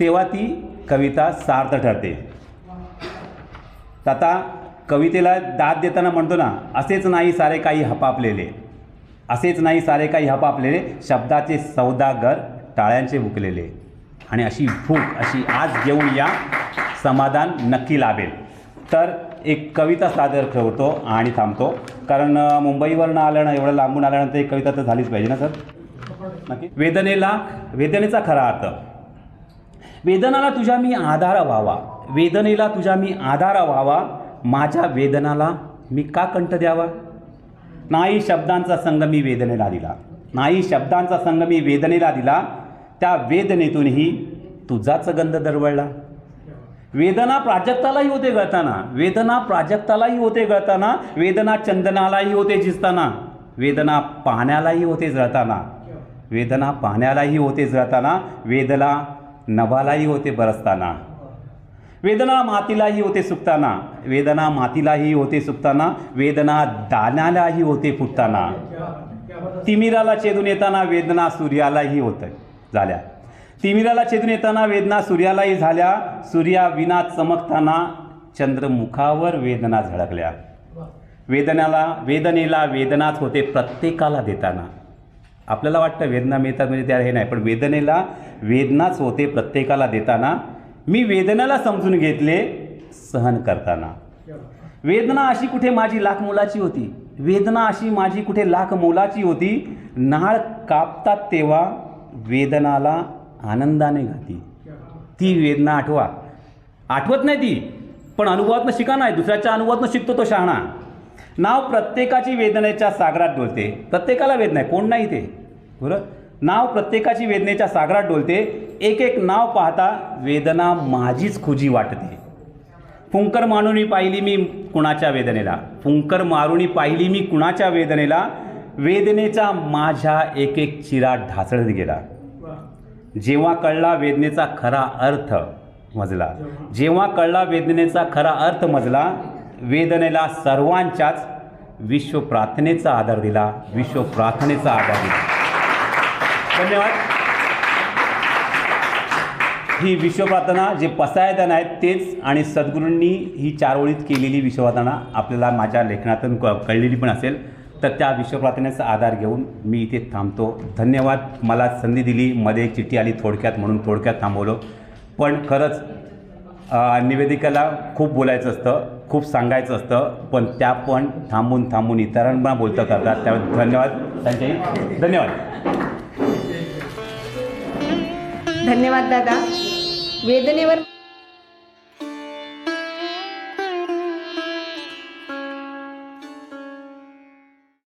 तेव्हा ती कविता सार्थ ठरते. आता कवितेला दाद देताना म्हणतो ना असेच नाही सारे काही हपापलेले. असेच नाही सारे काही हपापलेले शब्दाचे सौदागर टाळ्यांचे भुकलेले आणि अशी भूक अशी आज घेऊन या समाधान नक्की लाभेल. तर एक कविता सादर ठेवतो आणि थांबतो. कारण मुंबईवरनं आलं ना एवढं लांबून आल्यानंतर एक कविता तर झालीच पाहिजे ना सर? नक्की? वेदनेला वेदनेचा खरा अर्थ. वेदनाला तुझ्या मी आधार व्हावा. वेदनेला तुझ्या मी आधार व्हावा. माझ्या वेदनाला मी का कंठ द्यावा? नाही शब्दांचा संग मी वेदनेला दिला. नाही शब्दांचा संग मी वेदनेला दिला. त्या वेदनेतूनही तुझाच गंध दरवळला. वेदना प्राजक्तालाही होते गळताना. वेदना प्राजक्तालाही होते गळताना. वेदना चंदनालाही होते झिजताना. वेदना पाण्यालाही होते जळताना. वेदना पाण्यालाही होते जळताना. वेदना नभालाही होते बरसताना. वेदना मातीलाही होते सुकताना. वेदना मातीलाही होते सुकताना. वेदना दाण्यालाही होते फुटताना. तिमिराला छेदून येताना वेदना सूर्यालाही होत झाल्या. तिमिराला छेदून येताना वेदना सूर्यालाही झाल्या. सूर्या विना चमकताना चंद्रमुखावर वेदना झळकल्या. वेदनाला वेदनेला वेदनाच होते प्रत्येकाला देताना. आपल्याला वाटतं वेदना मिळतात म्हणजे त्या हे नाही पण वेदनेला वेदनाच होते प्रत्येकाला देताना. मी वेदनेला समजून घेतले सहन करताना. वेदना अशी कुठे माझी लाख मोलाची होती. वेदना अशी माझी कुठे लाख मोलाची होती. नाळ कापतात तेव्हा वेदनाला आनंदाने घाती ती वेदना आठवा. आठवत नाही ती पण अनुभवातनं शिका नाही. दुसऱ्याच्या अनुभवातनं शिकतो तो शहाणा. नाव प्रत्येकाची वेदनेच्या सागरात डोलते. प्रत्येकाला वेदना आहे कोण नाही ते? बरं नाव प्रत्येकाची वेदनेच्या सागरात डोलते. एक एक नाव पाहता वेदना माझीच खुजी वाटते. फुंकर मारूनी पाहिली मी कुणाच्या वेदनेला? फुंकर मारुनी पाहिली मी कुणाच्या वेदनेला? वेदनेचा माझ्या एक एक चिरा ढासळत गेला. जेव्हा कळला वेदनेचा खरा अर्थ मजला. जेव्हा कळला वेदनेचा खरा अर्थ मजला वेदनेला सर्वांच्याच विश्व प्रार्थनेचा आधार दिला विश्व प्रार्थनेचा आधार दिला. धन्यवाद. ही विश्वप्रार्थना जे पसायदान आहेत तेच आणि सद्गुरूंनी ही चार ओळीत केलेली विश्वप्रार्थना आपल्याला माझ्या लेखनातून क कळलेली पण असेल. तर त्या विश्वप्रार्थनेचा आधार घेऊन मी इथे थांबतो. धन्यवाद. मला संधी दिली. मध्ये चिठ्ठी आली थोडक्यात म्हणून थोडक्यात थांबवलो. पण खरंच निवेदिकाला निवेदिकेला खूप बोलायचं असतं खूप सांगायचं असतं. पण त्या पण थांबून थांबून इतरांना बोलतं करतात. त्यामुळे धन्यवाद त्यांच्याही धन्यवाद. धन्यवाद दादा. वेदनेवर